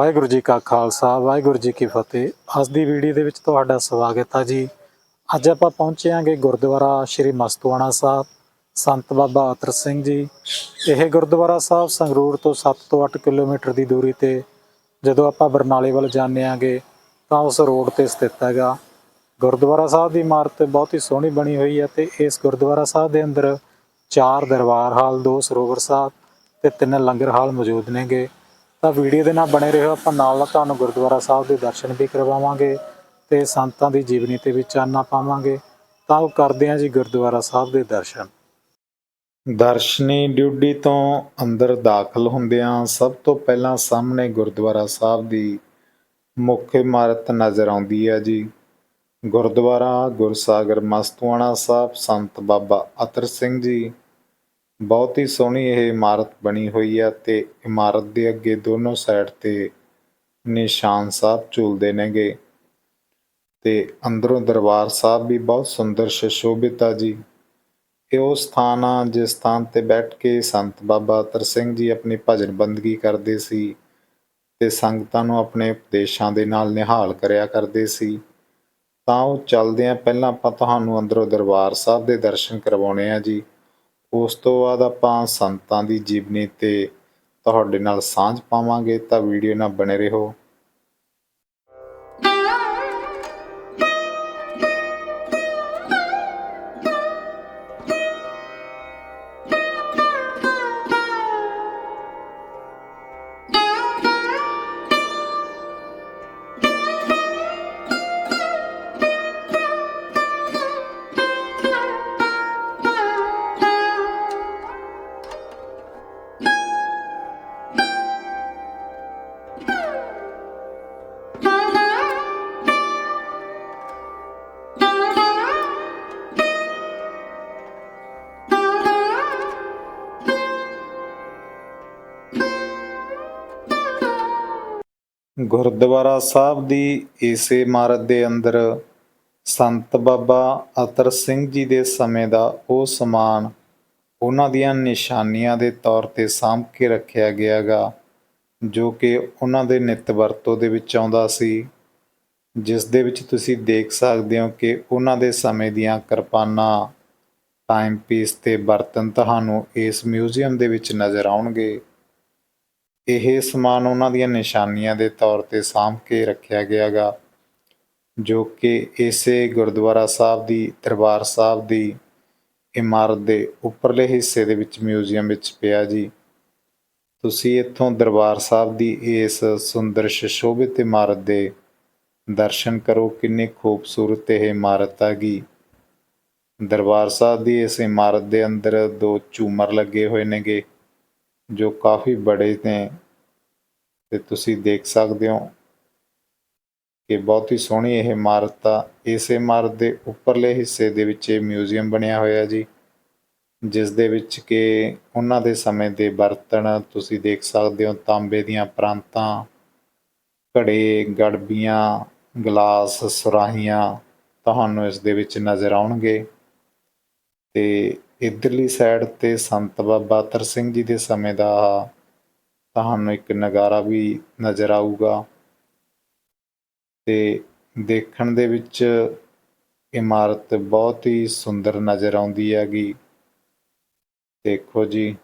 ਵਾਹਿਗੁਰੂ ਜੀ ਕਾ ਖਾਲਸਾ, ਵਾਹਿਗੁਰੂ ਜੀ ਕੀ ਫਤਿਹ। ਅੱਜ ਦੀ ਵੀਡੀਓ ਦੇ ਵਿੱਚ ਤੁਹਾਡਾ ਸਵਾਗਤ ਹੈ ਜੀ। ਅੱਜ ਆਪਾਂ ਪਹੁੰਚੇ ਹਾਂਗੇ ਗੁਰਦੁਆਰਾ ਸ਼੍ਰੀ ਮਸਤੂਆਣਾ ਸਾਹਿਬ, ਸੰਤ ਬਾਬਾ ਅਤਰ ਸਿੰਘ ਜੀ। ਇਹ ਗੁਰਦੁਆਰਾ ਸਾਹਿਬ ਸੰਗਰੂਰ ਤੋਂ 7 ਤੋਂ 8 ਕਿਲੋਮੀਟਰ ਦੀ ਦੂਰੀ ਤੇ। ਜਦੋਂ ਆਪਾਂ ਬਰਨਾਲੇ ਵੱਲ ਜਾਂਦੇ ਆਂਗੇ, ਤਾਂ ਉਸ ਰੋਡ ਤੇ ਸਥਿਤ ਹੈਗਾ। ਗੁਰਦੁਆਰਾ ਸਾਹਿਬ ਦੀ ਇਮਾਰਤ ਬਹੁਤ ਹੀ ਸੋਹਣੀ ਬਣੀ ਹੋਈ ਹੈ ਤੇ ਇਸ ਗੁਰਦੁਆਰਾ ਸਾਹਿਬ ਦੇ ਅੰਦਰ ਚਾਰ ਦਰਬਾਰ ਹਾਲ, ਦੋ ਸਰੋਵਰ ਸਾਹਿਬ ਤੇ ਤਿੰਨ ਲੰਗਰ ਹਾਲ ਮੌਜੂਦ ਨੇਗੇ। ਤਾਂ ਵੀਡੀਓ ਦੇ ਨਾਲ ਬਣੇ ਰਹੋ। ਆਪਾਂ ਨਾਲ ਤੁਹਾਨੂੰ ਗੁਰਦੁਆਰਾ ਸਾਹਿਬ ਦੇ ਦਰਸ਼ਨ ਵੀ ਕਰਵਾਵਾਂਗੇ ਤੇ ਸੰਤਾਂ ਦੀ ਜੀਵਨੀ ਤੇ ਵੀ ਚਾਨਣਾ ਪਾਵਾਂਗੇ। ਤਾਂ ਉਹ ਕਰਦੇ ਹਾਂ ਜੀ ਗੁਰਦੁਆਰਾ ਸਾਹਿਬ ਦੇ ਦਰਸ਼ਨ। ਦਰਸ਼ਨੀ ਡਿਊਟੀ ਤੋਂ ਅੰਦਰ ਦਾਖਲ ਹੁੰਦਿਆਂ ਸਭ ਤੋਂ ਪਹਿਲਾਂ ਸਾਹਮਣੇ ਗੁਰਦੁਆਰਾ ਸਾਹਿਬ ਦੀ ਮੁੱਖ ਇਮਾਰਤ ਨਜ਼ਰ ਆਉਂਦੀ ਹੈ ਜੀ। ਗੁਰਦੁਆਰਾ ਗੁਰਸਾਗਰ ਮਸਤੂਆਣਾ ਸਾਹਿਬ, ਸੰਤ ਬਾਬਾ ਅਤਰ ਸਿੰਘ ਜੀ। ਬਹੁਤ ਹੀ ਸੋਹਣੀ ਇਹ ਇਮਾਰਤ ਬਣੀ ਹੋਈ ਆ ਤੇ ਇਮਾਰਤ ਦੇ ਅੱਗੇ ਦੋਨੋਂ ਸਾਈਡ ਤੇ ਨਿਸ਼ਾਨ ਸਾਹਿਬ ਝੂਲਦੇ ਨੇਗੇ ਤੇ ਅੰਦਰੋਂ ਦਰਬਾਰ ਸਾਹਿਬ ਵੀ ਬਹੁਤ ਸੁੰਦਰ ਸੁਸ਼ੋਭਿਤ ਆ ਜੀ। ਇਹ ਉਹ ਸਥਾਨ ਆ ਜਿਸ ਸਥਾਨ ਤੇ ਬੈਠ ਕੇ ਸੰਤ ਬਾਬਾ ਅਤਰ ਸਿੰਘ ਜੀ ਆਪਣੀ ਭਜਨ ਬੰਦਗੀ ਕਰਦੇ ਸੀ ਤੇ ਸੰਗਤਾਂ ਨੂੰ ਆਪਣੇ ਉਪਦੇਸ਼ਾਂ ਦੇ ਨਾਲ ਨਿਹਾਲ ਕਰਿਆ ਕਰਦੇ ਸੀ। ਤਾਂ ਉਹ ਚੱਲਦੇ ਆ ਪਹਿਲਾਂ ਆਪਾਂ ਤੁਹਾਨੂੰ ਅੰਦਰੋਂ ਦਰਬਾਰ ਸਾਹਿਬ ਦੇ ਦਰਸ਼ਨ ਕਰਵਾਉਣੇ ਆ ਜੀ। ਉਸ ਤੋਂ ਬਾਅਦ ਆਪਾਂ ਸੰਤਾਂ ਦੀ ਜੀਵਨੀ ਤੇ ਤੁਹਾਡੇ ਨਾਲ ਸਾਂਝ ਪਾਵਾਂਗੇ, ਤਾਂ ਵੀਡੀਓ ਨਾਲ ਬਣੇ ਰਹੋ। ਗੁਰਦੁਆਰਾ ਸਾਹਿਬ ਦੀ ਇਸੇ ਇਮਾਰਤ ਦੇ ਅੰਦਰ ਸੰਤ ਬਾਬਾ ਅਤਰ ਸਿੰਘ ਜੀ ਦੇ ਸਮੇਂ ਦਾ ਉਹ ਸਮਾਨ ਉਹਨਾਂ ਦੀਆਂ ਨਿਸ਼ਾਨੀਆਂ ਦੇ ਤੌਰ ਤੇ ਸਾਂਭ ਕੇ ਰੱਖਿਆ ਗਿਆਗਾ ਜੋ ਕਿ ਉਹਨਾਂ ਦੇ ਨਿਤ ਵਰਤੋਂ ਦੇ ਵਿੱਚ ਆਉਂਦਾ ਸੀ। ਜਿਸ ਦੇ ਵਿੱਚ ਤੁਸੀਂ ਦੇਖ ਸਕਦੇ ਹੋ ਕਿ ਉਹਨਾਂ ਦੇ ਸਮੇਂ ਦੀਆਂ ਕਿਰਪਾਨਾਂ ਟਾਈਮ ਪੀਸ ਤੇ ਬਰਤਨ ਤੁਹਾਨੂੰ ਇਸ ਮਿਊਜ਼ੀਅਮ ਦੇ ਵਿੱਚ ਨਜ਼ਰ ਆਉਣਗੇ। ਇਹ ਸਮਾਨ ਉਹਨਾਂ ਦੀਆਂ ਨਿਸ਼ਾਨੀਆਂ ਦੇ ਤੌਰ ਤੇ ਸਾਂਭ ਕੇ ਰੱਖਿਆ ਗਿਆਗਾ, ਜੋ ਕਿ ਇਸੇ ਗੁਰਦੁਆਰਾ ਸਾਹਿਬ ਦੀ, ਦਰਬਾਰ ਸਾਹਿਬ ਦੀ ਇਮਾਰਤ ਦੇ ਉੱਪਰਲੇ ਹਿੱਸੇ ਦੇ ਵਿੱਚ ਮਿਊਜ਼ੀਅਮ ਵਿੱਚ ਪਿਆ ਜੀ। ਤੁਸੀਂ ਇੱਥੋਂ ਦਰਬਾਰ ਸਾਹਿਬ ਦੀ ਇਸ ਸੁੰਦਰ ਸੁਸ਼ੋਭਿਤ ਇਮਾਰਤ ਦੇ ਦਰਸ਼ਨ ਕਰੋ, ਕਿੰਨੀ ਖੂਬਸੂਰਤ ਇਹ ਇਮਾਰਤ ਹੈਗੀ ਦਰਬਾਰ ਸਾਹਿਬ ਦੀ ਇਸ ਇਮਾਰਤ ਦੇ ਅੰਦਰ ਦੋ ਝੂਮਰ ਲੱਗੇ ਹੋਏ ਨੇਗੇ। ਜੋ ਕਾਫੀ ਬੜੇ ਨੇ ਤੇ ਤੁਸੀਂ ਦੇਖ ਸਕਦੇ ਹੋ ਕਿ ਬਹੁਤ ਹੀ ਸੋਹਣੀ ਇਹ ਇਮਾਰਤ ਆ। ਇਸ ਇਮਾਰਤ ਦੇ ਉੱਪਰਲੇ ਹਿੱਸੇ ਦੇ ਵਿੱਚ ਇਹ ਮਿਊਜ਼ੀਅਮ ਬਣਿਆ ਹੋਇਆ ਜੀ, ਜਿਸ ਦੇ ਵਿੱਚ ਕਿ ਉਹਨਾਂ ਦੇ ਸਮੇਂ ਦੇ ਬਰਤਨ ਤੁਸੀਂ ਦੇਖ ਸਕਦੇ ਹੋ, ਤਾਂਬੇ ਦੀਆਂ ਪ੍ਰਾਂਤਾਂ, ਘੜੇ, ਗੜਬੀਆਂ, ਗਲਾਸ, ਸੁਰਾਹੀਆਂ ਤੁਹਾਨੂੰ ਇਸ ਦੇ ਵਿੱਚ ਨਜ਼ਰ ਆਉਣਗੇ। ਤੇ ਇਧਰਲੀ ਸਾਈਡ ਤੇ ਸੰਤ ਬਾਬਾ ਅਤਰ ਸਿੰਘ ਜੀ ਦੇ ਸਮੇਂ ਦਾ ਤੁਹਾਨੂੰ ਇੱਕ ਨਗਾਰਾ ਵੀ ਨਜ਼ਰ ਆਊਗਾ। ਤੇ ਦੇਖਣ ਦੇ ਵਿੱਚ ਇਮਾਰਤ ਬਹੁਤ ਹੀ ਸੁੰਦਰ ਨਜ਼ਰ ਆਉਂਦੀ ਹੈਗੀ। ਦੇਖੋ ਜੀ।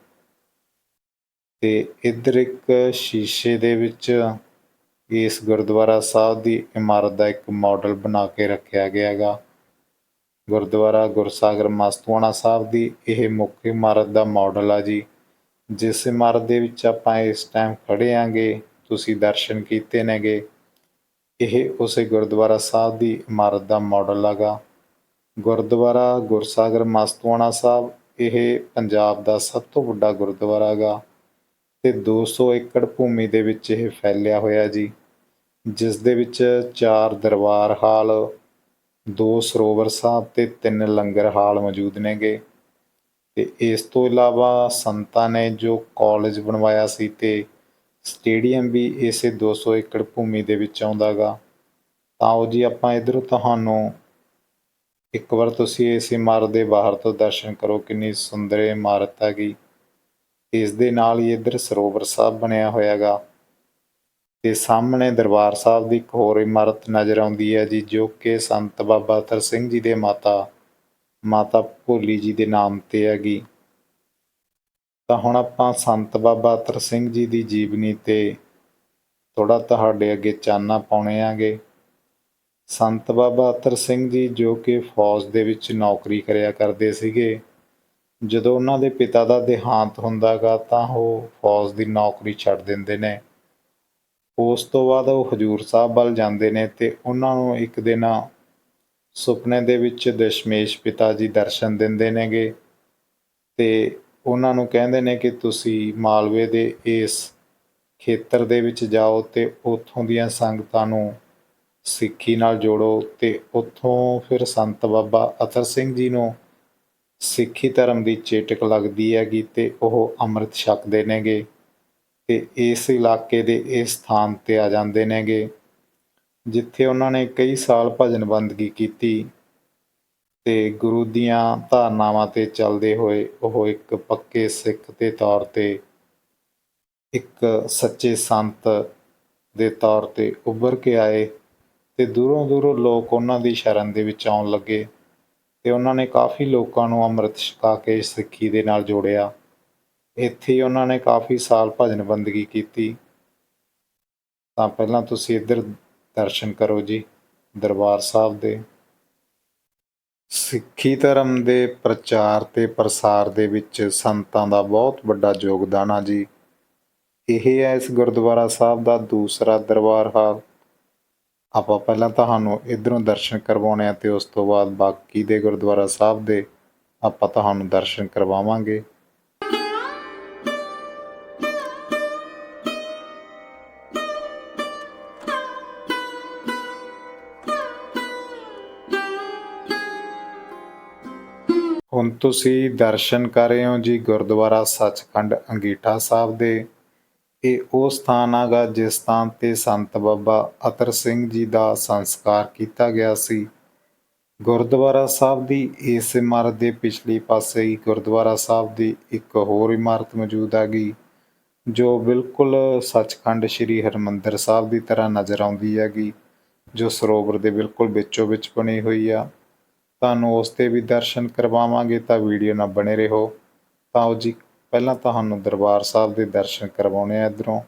ਤੇ ਇਧਰ ਇੱਕ ਸ਼ੀਸ਼ੇ ਦੇ ਵਿੱਚ ਇਸ ਗੁਰਦੁਆਰਾ ਸਾਹਿਬ ਦੀ ਇਮਾਰਤ ਦਾ ਇੱਕ ਮਾਡਲ ਬਣਾ ਕੇ ਰੱਖਿਆ ਗਿਆ ਹੈਗਾ। ਗੁਰਦੁਆਰਾ ਗੁਰਸਾਗਰ ਮਸਤੂਆਣਾ ਸਾਹਿਬ ਦੀ ਇਹ ਮੁੱਖ ਇਮਾਰਤ ਦਾ ਮਾਡਲ ਆ ਜੀ। ਜਿਸ ਇਮਾਰਤ ਦੇ ਵਿੱਚ ਆਪਾਂ ਇਸ ਟਾਈਮ ਖੜੇ ਆਂਗੇ, ਤੁਸੀਂ ਦਰਸ਼ਨ ਕੀਤੇ ਨੇਗੇ। ਇਹ ਉਸੇ ਗੁਰਦੁਆਰਾ ਸਾਹਿਬ ਦੀ ਇਮਾਰਤ ਦਾ ਮਾਡਲ ਹੈਗਾ ਗੁਰਦੁਆਰਾ ਗੁਰਸਾਗਰ ਮਸਤੂਆਣਾ ਸਾਹਿਬ, ਇਹ ਪੰਜਾਬ ਦਾ ਸਭ ਤੋਂ ਵੱਡਾ ਗੁਰਦੁਆਰਾ ਹੈਗਾ ਤੇ 200 ਏਕੜ ਭੂਮੀ ਦੇ ਵਿੱਚ ਇਹ ਫੈਲਿਆ ਹੋਇਆ ਜੀ। ਜਿਸ ਦੇ ਵਿੱਚ ਚਾਰ ਦਰਬਾਰ ਹਾਲ ਦੋ ਸਰੋਵਰ ਸਾਹਿਬ ਤੇ ਤਿੰਨ ਲੰਗਰ ਹਾਲ ਮੌਜੂਦ ਨੇਗੇ। ਤੇ ਇਸ ਤੋਂ ਇਲਾਵਾ ਸੰਤਾਂ ਨੇ ਜੋ ਕਾਲਜ ਬਣਵਾਇਆ ਸੀ ਤੇ ਸਟੇਡੀਅਮ ਵੀ ਇਸੇ 200 ਏਕੜ ਭੂਮੀ ਦੇ ਵਿੱਚ ਆਉਂਦਾਗਾ। ਤਾਂ ਉਹ ਜੀ ਆਪਾਂ ਇਧਰੋਂ ਤੁਹਾਨੂੰ ਇੱਕ ਵਾਰ ਤੁਸੀਂ ਇਸ ਇਮਾਰਤ ਦੇ ਬਾਹਰ ਤੋਂ ਦਰਸ਼ਨ ਕਰੋ, ਕਿੰਨੀ ਸੁੰਦਰ ਇਮਾਰਤ ਹੈਗੀ। ਇਸ ਦੇ ਨਾਲ ਹੀ ਇੱਧਰ ਸਰੋਵਰ ਸਾਹਿਬ ਬਣਿਆ ਹੋਇਆਗਾ। ਤੇ ਸਾਹਮਣੇ ਦਰਬਾਰ ਸਾਹਿਬ ਦੀ ਇੱਕ ਹੋਰ ਇਮਾਰਤ ਨਜ਼ਰ ਆਉਂਦੀ ਹੈ ਜੀ, ਜੋ ਕਿ ਸੰਤ ਬਾਬਾ ਅਤਰ ਸਿੰਘ ਜੀ ਦੇ ਮਾਤਾ ਮਾਤਾ ਭੋਲੀ ਜੀ ਦੇ ਨਾਮ ਤੇ ਹੈਗੀ। ਤਾਂ ਹੁਣ ਆਪਾਂ ਸੰਤ ਬਾਬਾ ਅਤਰ ਸਿੰਘ ਜੀ ਦੀ ਜੀਵਨੀ ਤੇ ਥੋੜਾ ਤੁਹਾਡੇ ਅੱਗੇ ਚਾਨਣਾ ਪਾਉਣੇ ਆਗੇ। ਸੰਤ ਬਾਬਾ ਅਤਰ ਸਿੰਘ ਜੀ ਜੋ ਕਿ ਫੌਜ ਦੇ ਵਿੱਚ ਨੌਕਰੀ ਕਰਿਆ ਕਰਦੇ ਸੀਗੇ, ਜਦੋਂ ਉਹਨਾਂ ਦੇ ਪਿਤਾ ਦਾ ਦੇਹਾਂਤ ਹੁੰਦਾਗਾ ਤਾਂ ਉਹ ਫੌਜ ਦੀ ਨੌਕਰੀ ਛੱਡ ਦਿੰਦੇ ਨੇ। ਉਸ ਤੋਂ ਬਾਅਦ ਉਹ ਹਜੂਰ ਸਾਹਿਬ ਵੱਲ ਜਾਂਦੇ ਨੇ ਤੇ ਉਹਨਾਂ ਨੂੰ ਇੱਕ ਦਿਨ ਸੁਪਨੇ ਦੇ ਵਿੱਚ ਦਸ਼ਮੇਸ਼ ਪਿਤਾ ਜੀ ਦਰਸ਼ਨ ਦਿੰਦੇ ਨੇਗੇ ਤੇ ਉਹਨਾਂ ਨੂੰ ਕਹਿੰਦੇ ਨੇ ਕਿ ਤੁਸੀਂ ਮਾਲਵੇ ਦੇ ਇਸ ਖੇਤਰ ਦੇ ਵਿੱਚ ਜਾਓ ਤੇ ਉੱਥੋਂ ਦੀਆਂ ਸੰਗਤਾਂ ਨੂੰ ਸਿੱਖੀ ਨਾਲ ਜੋੜੋ ਤੇ ਉੱਥੋਂ ਫਿਰ ਸੰਤ ਬਾਬਾ ਅਤਰ ਸਿੰਘ ਜੀ ਨੂੰ ਸਿੱਖੀ ਧਰਮ ਦੀ ਚੇਟਕ ਲੱਗਦੀ ਹੈਗੀ ਤੇ ਉਹ ਅੰਮ੍ਰਿਤ ਛਕਦੇ ਨੇਗੇ। ਤੇ ਇਸ ਇਲਾਕੇ ਦੇ ਇਸ ਸਥਾਨ ਤੇ ਆ ਜਾਂਦੇ ਨੇਗੇ। ਜਿੱਥੇ ਉਹਨਾਂ ਨੇ ਕਈ ਸਾਲ ਭਜਨ ਬੰਦਗੀ ਕੀਤੀ ਅਤੇ ਗੁਰੂ ਦੀਆਂ ਧਾਰਨਾਵਾਂ ਤੇ ਚੱਲਦੇ ਹੋਏ ਉਹ ਇੱਕ ਪੱਕੇ ਸਿੱਖ ਦੇ ਤੌਰ ਤੇ ਇੱਕ ਸੱਚੇ ਸੰਤ ਦੇ ਤੌਰ ਤੇ ਉੱਭਰ ਕੇ ਆਏ ਅਤੇ ਦੂਰੋਂ ਦੂਰੋਂ ਲੋਕ ਉਹਨਾਂ ਦੀ ਸ਼ਰਨ ਦੇ ਵਿੱਚ ਆਉਣ ਲੱਗੇ ਅਤੇ ਉਹਨਾਂ ਨੇ ਕਾਫੀ ਲੋਕਾਂ ਨੂੰ ਅੰਮ੍ਰਿਤ ਛਕਾ ਕੇ ਸਿੱਖੀ ਦੇ ਨਾਲ ਜੋੜਿਆ। ਇੱਥੇ ਉਹਨਾਂ ਨੇ ਕਾਫੀ ਸਾਲ ਭਜਨ ਬੰਦਗੀ ਕੀਤੀ। ਤਾਂ ਪਹਿਲਾਂ ਤੁਸੀਂ ਇੱਧਰ ਦਰਸ਼ਨ ਕਰੋ ਜੀ, ਦਰਬਾਰ ਸਾਹਿਬ ਦੇ। ਸਿੱਖੀ ਧਰਮ ਦੇ ਪ੍ਰਚਾਰ ਤੇ ਪ੍ਰਸਾਰ ਦੇ ਵਿੱਚ ਸੰਤਾਂ ਦਾ ਬਹੁਤ ਵੱਡਾ ਯੋਗਦਾਨ ਆ ਜੀ। ਇਹ ਹੈ ਇਸ ਗੁਰਦੁਆਰਾ ਸਾਹਿਬ ਦਾ ਦੂਸਰਾ ਦਰਬਾਰ ਹਾਲ। ਆਪਾਂ ਪਹਿਲਾਂ ਤੁਹਾਨੂੰ ਇਧਰੋਂ ਦਰਸ਼ਨ ਕਰਵਾਉਣੇ ਆ ਤੇ ਉਸ ਤੋਂ ਬਾਅਦ ਬਾਕੀ ਦੇ ਗੁਰਦੁਆਰਾ ਸਾਹਿਬ ਦੇ ਆਪਾਂ ਤੁਹਾਨੂੰ ਦਰਸ਼ਨ ਕਰਵਾਵਾਂਗੇ। ਤੁਸੀਂ ਦਰਸ਼ਨ ਕਰ ਰਹੇ ਹੋ ਜੀ ਗੁਰਦੁਆਰਾ ਸੱਚਖੰਡ ਅੰਗੀਠਾ ਸਾਹਿਬ ਦੇ। ਇਹ ਉਹ ਸਥਾਨ ਹੈਗਾ ਜਿਸ ਸਥਾਨ ਤੇ ਸੰਤ ਬਾਬਾ ਅਤਰ ਸਿੰਘ ਜੀ ਦਾ ਸੰਸਕਾਰ ਕੀਤਾ ਗਿਆ ਸੀ। ਗੁਰਦੁਆਰਾ ਸਾਹਿਬ ਦੀ ਇਸ ਇਮਾਰਤ ਦੇ ਪਿਛਲੇ ਪਾਸੇ ਹੀ ਗੁਰਦੁਆਰਾ ਸਾਹਿਬ ਦੀ ਇੱਕ ਹੋਰ ਇਮਾਰਤ ਮੌਜੂਦ ਹੈਗੀ, ਜੋ ਬਿਲਕੁਲ ਸੱਚਖੰਡ ਸ੍ਰੀ ਹਰਮੰਦਰ ਸਾਹਿਬ ਦੀ ਤਰ੍ਹਾਂ ਨਜ਼ਰ ਆਉਂਦੀ ਹੈਗੀ, ਜੋ ਸਰੋਵਰ ਦੇ ਬਿਲਕੁਲ ਵਿੱਚੋਂ ਵਿੱਚ ਬਣੀ ਹੋਈ ਆ। ਤੁਹਾਨੂੰ ਉਸ ਤੇ ਵੀ ਦਰਸ਼ਨ ਕਰਵਾਵਾਂਗੇ ਤਾਂ ਵੀਡੀਓ ਨਾਲ ਬਣੇ ਰਹੋ। ਤਾਂ ਉਹ ਜੀ, ਪਹਿਲਾਂ ਤੁਹਾਨੂੰ ਦਰਬਾਰ ਸਾਹਿਬ ਦੇ ਦਰਸ਼ਨ ਕਰਵਾਉਣੇ ਆ ਇਧਰੋਂ।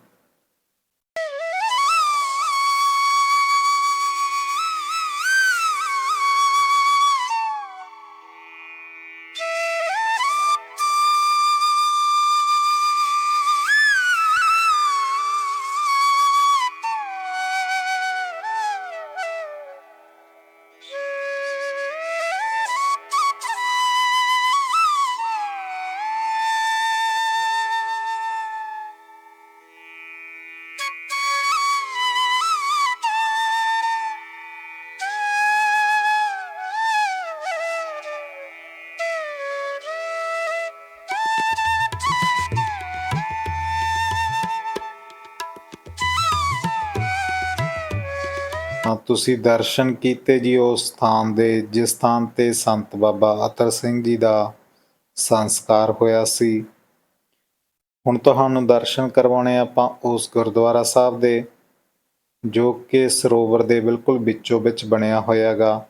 ਤੁਸੀਂ ਦਰਸ਼ਨ ਕੀਤੇ ਜੀ ਉਸ ਸਥਾਨ ਦੇ, ਜਿਸ ਸਥਾਨ ਤੇ ਸੰਤ ਬਾਬਾ ਅਤਰ ਸਿੰਘ ਜੀ ਦਾ ਸੰਸਕਾਰ ਹੋਇਆ ਸੀ। ਹੁਣ ਤੁਹਾਨੂੰ ਦਰਸ਼ਨ ਕਰਵਾਉਣੇ ਆਪਾਂ ਉਸ ਗੁਰਦੁਆਰਾ ਸਾਹਿਬ ਦੇ, ਜੋ ਕਿ ਸਰੋਵਰ ਦੇ ਬਿਲਕੁਲ ਵਿੱਚੋਂ ਵਿੱਚ ਬਣਿਆ ਹੋਇਆਗਾ।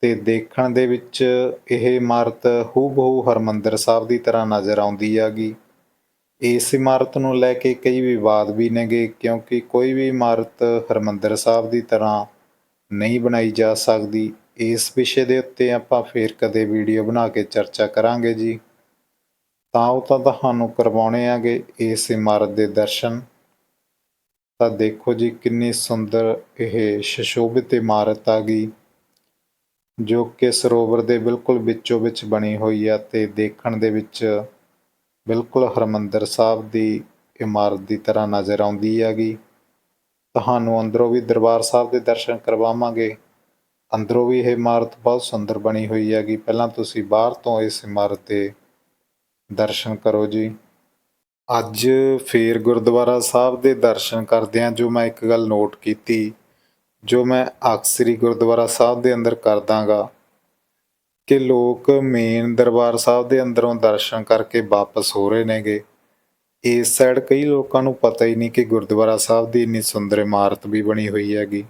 ਤੇ ਦੇਖਣ ਦੇ ਵਿੱਚ ਇਹ ਇਮਾਰਤ ਹੂਬਹੂ ਹਰਮੰਦਰ ਸਾਹਿਬ ਦੀ ਤਰ੍ਹਾਂ ਨਜ਼ਰ ਆਉਂਦੀ ਹੈਗੀ। ਇਸ ਇਮਾਰਤ ਨੂੰ ਲੈ ਕੇ ਕਈ ਵਿਵਾਦ ਵੀ ਨੇਗੇ, ਕਿਉਂਕਿ ਕੋਈ ਵੀ ਇਮਾਰਤ ਹਰਮੰਦਰ ਸਾਹਿਬ ਦੀ ਤਰ੍ਹਾਂ ਨਹੀਂ ਬਣਾਈ ਜਾ ਸਕਦੀ। ਇਸ ਵਿਸ਼ੇ ਦੇ ਉੱਤੇ ਆਪਾਂ ਫੇਰ ਕਦੇ ਵੀਡੀਓ ਬਣਾ ਕੇ ਚਰਚਾ ਕਰਾਂਗੇ ਜੀ। ਤਾਂ ਉਹ ਤਾਂ ਤੁਹਾਨੂੰ ਕਰਵਾਉਣੇ ਆਗੇ ਇਸ ਇਮਾਰਤ ਦੇ ਦਰਸ਼ਨ। ਤਾਂ ਦੇਖੋ ਜੀ ਕਿੰਨੀ ਸੁੰਦਰ ਇਹ ਸ਼ਸ਼ੋਭਿਤ ਇਮਾਰਤ ਆ ਗਈ, ਜੋ ਕਿ ਸਰੋਵਰ ਦੇ ਬਿਲਕੁਲ ਵਿੱਚੋਂ ਵਿੱਚ ਬਣੀ ਹੋਈ ਆ ਤੇ ਦੇਖਣ ਦੇ ਵਿੱਚ ਬਿਲਕੁਲ ਹਰਿਮੰਦਰ ਸਾਹਿਬ ਦੀ ਇਮਾਰਤ ਦੀ ਤਰ੍ਹਾਂ ਨਜ਼ਰ ਆਉਂਦੀ ਹੈਗੀ। ਤੁਹਾਨੂੰ ਅੰਦਰੋਂ ਵੀ ਦਰਬਾਰ ਸਾਹਿਬ ਦੇ ਦਰਸ਼ਨ ਕਰਵਾਵਾਂਗੇ। ਅੰਦਰੋਂ ਵੀ ਇਹ ਇਮਾਰਤ ਬਹੁਤ ਸੁੰਦਰ ਬਣੀ ਹੋਈ ਹੈਗੀ। ਪਹਿਲਾਂ ਤੁਸੀਂ ਬਾਹਰ ਤੋਂ ਇਸ ਇਮਾਰਤ ਦੇ ਦਰਸ਼ਨ ਕਰੋ ਜੀ। ਅੱਜ ਫੇਰ ਗੁਰਦੁਆਰਾ ਸਾਹਿਬ ਦੇ ਦਰਸ਼ਨ ਕਰਦਿਆਂ ਜੋ ਮੈਂ ਇੱਕ ਗੱਲ ਨੋਟ ਕੀਤੀ, ਜੋ ਮੈਂ ਅਕਸਰੀ ਗੁਰਦੁਆਰਾ ਸਾਹਿਬ ਦੇ ਅੰਦਰ ਕਰਦਾਗਾ ਕਿ ਲੋਕ ਮੇਨ ਦਰਬਾਰ ਸਾਹਿਬ ਦੇ ਅੰਦਰੋਂ ਦਰਸ਼ਨ ਕਰਕੇ ਵਾਪਸ ਹੋ ਰਹੇ ਨੇਗੇ। ਇਸ ਸਾਈਡ ਕਈ ਲੋਕਾਂ ਨੂੰ ਪਤਾ ਹੀ ਨਹੀਂ ਕਿ ਗੁਰਦੁਆਰਾ ਸਾਹਿਬ ਦੀ ਇੰਨੀ ਸੁੰਦਰ ਇਮਾਰਤ ਵੀ ਬਣੀ ਹੋਈ ਹੈਗੀ।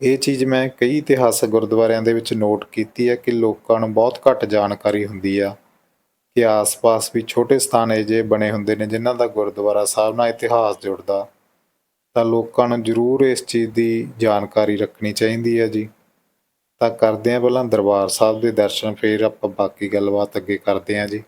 ਇਹ ਚੀਜ਼ ਮੈਂ ਕਈ ਇਤਿਹਾਸਕ ਗੁਰਦੁਆਰਿਆਂ ਦੇ ਵਿੱਚ ਨੋਟ ਕੀਤੀ ਹੈ ਕਿ ਲੋਕਾਂ ਨੂੰ ਬਹੁਤ ਘੱਟ ਜਾਣਕਾਰੀ ਹੁੰਦੀ ਆ ਕਿ ਆਸ-ਪਾਸ ਵੀ ਛੋਟੇ ਸਥਾਨ ਜਿਹੇ ਬਣੇ ਹੁੰਦੇ ਨੇ ਜਿਨ੍ਹਾਂ ਦਾ ਗੁਰਦੁਆਰਾ ਸਾਹਿਬ ਨਾਲ ਇਤਿਹਾਸ ਜੁੜਦਾ। ਤਾਂ ਲੋਕਾਂ ਨੂੰ ਜ਼ਰੂਰ ਇਸ ਚੀਜ਼ ਦੀ ਜਾਣਕਾਰੀ ਰੱਖਣੀ ਚਾਹੀਦੀ ਹੈ ਜੀ। ਤਾਂ ਕਰਦੇ ਹਾਂ ਪਹਿਲਾਂ ਦਰਬਾਰ ਸਾਹਿਬ ਦੇ ਦਰਸ਼ਨ, ਫਿਰ ਆਪਾਂ ਬਾਕੀ ਗੱਲਬਾਤ ਅੱਗੇ ਕਰਦੇ ਹਾਂ ਜੀ।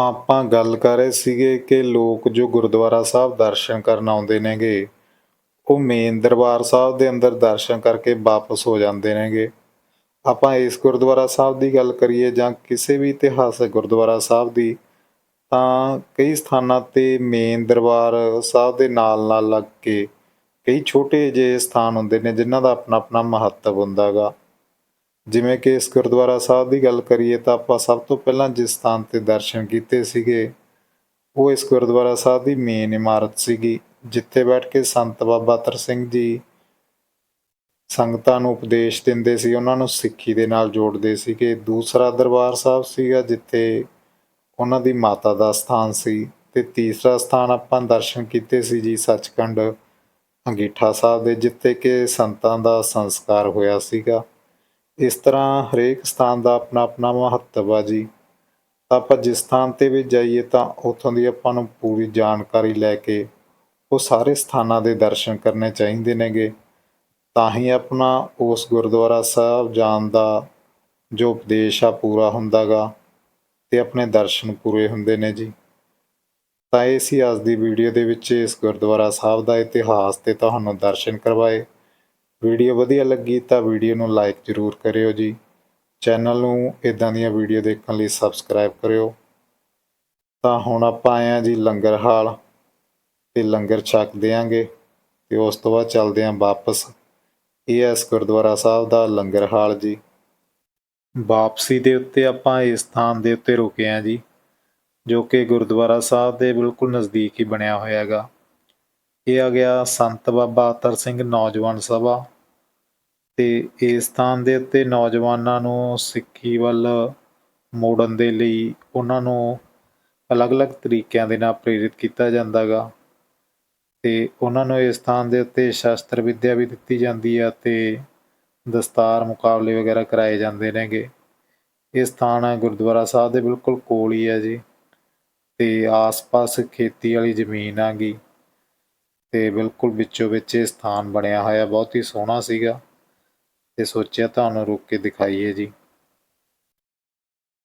ਤਾਂ ਆਪਾਂ ਗੱਲ ਕਰ ਰਹੇ ਸੀਗੇ ਕਿ ਲੋਕ ਜੋ ਗੁਰਦੁਆਰਾ ਸਾਹਿਬ ਦਰਸ਼ਨ ਕਰਨ ਆਉਂਦੇ ਨੇਗੇ, ਉਹ ਮੇਨ ਦਰਬਾਰ ਸਾਹਿਬ ਦੇ ਅੰਦਰ ਦਰਸ਼ਨ ਕਰਕੇ ਵਾਪਸ ਹੋ ਜਾਂਦੇ ਨੇਗੇ। ਆਪਾਂ ਇਸ ਗੁਰਦੁਆਰਾ ਸਾਹਿਬ ਦੀ ਗੱਲ ਕਰੀਏ ਜਾਂ ਕਿਸੇ ਵੀ ਇਤਿਹਾਸਕ ਗੁਰਦੁਆਰਾ ਸਾਹਿਬ ਦੀ, ਤਾਂ ਕਈ ਸਥਾਨਾਂ ਤੇ ਮੇਨ ਦਰਬਾਰ ਸਾਹਿਬ ਦੇ ਨਾਲ ਨਾਲ ਲੱਗ ਕੇ ਕਈ ਛੋਟੇ ਜਿਹੇ ਸਥਾਨ ਹੁੰਦੇ ਨੇ, ਜਿਨ੍ਹਾਂ ਦਾ ਆਪਣਾ ਆਪਣਾ ਮਹੱਤਵ ਹੁੰਦਾਗਾ ਜਿਵੇਂ ਕਿ ਇਸ ਗੁਰਦੁਆਰਾ ਸਾਹਿਬ ਦੀ ਗੱਲ ਕਰੀਏ ਤਾਂ ਆਪਾਂ ਸਭ ਤੋਂ ਪਹਿਲਾਂ ਜਿਸ ਸਥਾਨ ਤੇ ਦਰਸ਼ਨ ਕੀਤੇ ਸੀਗੇ, ਉਹ ਇਸ ਗੁਰਦੁਆਰਾ ਸਾਹਿਬ ਦੀ ਮੇਨ ਇਮਾਰਤ ਸੀਗੀ, ਜਿੱਥੇ ਬੈਠ ਕੇ ਸੰਤ ਬਾਬਾ ਤਰ ਸਿੰਘ ਜੀ ਸੰਗਤਾਂ ਨੂੰ ਉਪਦੇਸ਼ ਦਿੰਦੇ ਸੀ, ਉਹਨਾਂ ਨੂੰ ਸਿੱਖੀ ਦੇ ਨਾਲ ਜੋੜਦੇ ਸੀਗੇ। ਦੂਸਰਾ ਦਰਬਾਰ ਸਾਹਿਬ ਸੀਗਾ, ਜਿੱਥੇ ਉਹਨਾਂ ਦੀ ਮਾਤਾ ਦਾ ਸਥਾਨ ਸੀ ਤੇ ਤੀਸਰਾ ਸਥਾਨ ਆਪਾਂ ਦਰਸ਼ਨ ਕੀਤੇ ਸੀ ਜੀ ਸੱਚਖੰਡ ਅੰਗੀਠਾ ਸਾਹਿਬ ਦੇ, ਜਿੱਥੇ ਕਿ ਸੰਤਾਂ ਦਾ ਸੰਸਕਾਰ ਹੋਇਆ ਸੀਗਾ। ਇਸ ਤਰ੍ਹਾਂ ਹਰੇਕ ਸਥਾਨ ਦਾ ਆਪਣਾ ਆਪਣਾ ਮਹੱਤਵ ਆ ਜੀ। ਤਾਂ ਆਪਾਂ ਜਿਸ ਸਥਾਨ ਤੇ ਵੀ ਜਾਈਏ ਤਾਂ ਉੱਥੋਂ ਦੀ ਆਪਾਂ ਨੂੰ ਪੂਰੀ ਜਾਣਕਾਰੀ ਲੈ ਕੇ ਉਹ ਸਾਰੇ ਸਥਾਨਾਂ ਦੇ ਦਰਸ਼ਨ ਕਰਨੇ ਚਾਹੀਦੇ ਨੇਗੇ। ਤਾਂ ਹੀ ਆਪਣਾ ਉਸ ਗੁਰਦੁਆਰਾ ਸਾਹਿਬ ਜਾਣ ਦਾ ਜੋ ਉਪਦੇਸ਼ ਆ ਪੂਰਾ ਹੁੰਦਾਗਾ ਤੇ ਆਪਣੇ ਦਰਸ਼ਨ ਪੂਰੇ ਹੁੰਦੇ ਨੇ ਜੀ। ਤਾਂ ਇਹ ਸੀ ਅੱਜ ਦੀ ਵੀਡੀਓ ਦੇ ਵਿੱਚ ਇਸ ਗੁਰਦੁਆਰਾ ਸਾਹਿਬ ਦਾ ਇਤਿਹਾਸ ਤੇ ਤੁਹਾਨੂੰ ਦਰਸ਼ਨ ਕਰਵਾਏ। ਵੀਡੀਓ ਵਧੀਆ ਲੱਗੀ ਤਾਂ ਵੀਡੀਓ ਨੂੰ ਲਾਈਕ ਜ਼ਰੂਰ ਕਰਿਓ ਜੀ। ਚੈਨਲ ਨੂੰ ਇਦਾਂ ਦੀਆਂ ਵੀਡੀਓ ਦੇਖਣ ਲਈ ਸਬਸਕ੍ਰਾਈਬ ਕਰਿਓ। ਤਾਂ ਹੁਣ ਆਪਾਂ ਆਏ ਆ ਜੀ ਲੰਗਰ ਹਾਲ ਤੇ ਲੰਗਰ ਛਕ ਦਿਆਂਗੇ ਤੇ ਉਸ ਤੋਂ ਬਾਅਦ ਚੱਲਦੇ ਆਂ ਵਾਪਸ। ਇਹ ਹੈ ਇਸ ਗੁਰਦੁਆਰਾ ਸਾਹਿਬ ਦਾ ਲੰਗਰ ਹਾਲ ਜੀ। ਵਾਪਸੀ ਦੇ ਉੱਤੇ ਆਪਾਂ ਇਸ ਸਥਾਨ ਦੇ ਉੱਤੇ ਰੁਕੇ ਆਂ ਜੀ, ਜੋ ਕਿ ਗੁਰਦੁਆਰਾ ਸਾਹਿਬ ਦੇ ਬਿਲਕੁਲ ਨਜ਼ਦੀਕ ਹੀ ਬਣਿਆ ਹੋਇਆ ਹੈਗਾ। ਇਹ ਆ ਗਿਆ ਸੰਤ ਬਾਬਾ ਅਤਰ ਸਿੰਘ ਨੌਜਵਾਨ ਸਭਾ। ਤੇ ਇਸ ਸਥਾਨ ਦੇ ਉੱਤੇ ਨੌਜਵਾਨਾਂ ਨੂੰ ਸਿੱਖੀ ਵੱਲ ਮੋੜਨ ਦੇ ਲਈ ਉਹਨਾਂ ਨੂੰ ਅਲੱਗ-ਅਲੱਗ ਤਰੀਕਿਆਂ ਦੇ ਨਾਲ ਪ੍ਰੇਰਿਤ ਕੀਤਾ ਜਾਂਦਾਗਾ ਤੇ ਉਹਨਾਂ ਨੂੰ ਇਸ ਸਥਾਨ ਦੇ ਉੱਤੇ ਸ਼ਸਤਰ ਵਿੱਦਿਆ ਵੀ ਦਿੱਤੀ ਜਾਂਦੀ ਆ ਤੇ ਦਸਤਾਰ ਮੁਕਾਬਲੇ ਵਗੈਰਾ ਕਰਾਏ ਜਾਂਦੇ ਨੇਗੇ। ਇਹ ਸਥਾਨ ਗੁਰਦੁਆਰਾ ਸਾਹਿਬ ਦੇ ਬਿਲਕੁਲ ਕੋਲ ਹੀ ਹੈ ਜੀ। ਤੇ ਆਸ-ਪਾਸ ਖੇਤੀ ਵਾਲੀ ਜ਼ਮੀਨ ਆਗੀ ਤੇ ਬਿਲਕੁਲ ਵਿੱਚੋਂ ਵਿੱਚ ਇਹ ਸਥਾਨ ਬਣਿਆ ਹੋਇਆ, ਬਹੁਤ ਹੀ ਸੋਹਣਾ ਸੀਗਾ। ਤੇ ਸੋਚਿਆ ਤੁਹਾਨੂੰ ਰੁਕ ਕੇ ਦਿਖਾਈਏ ਜੀ।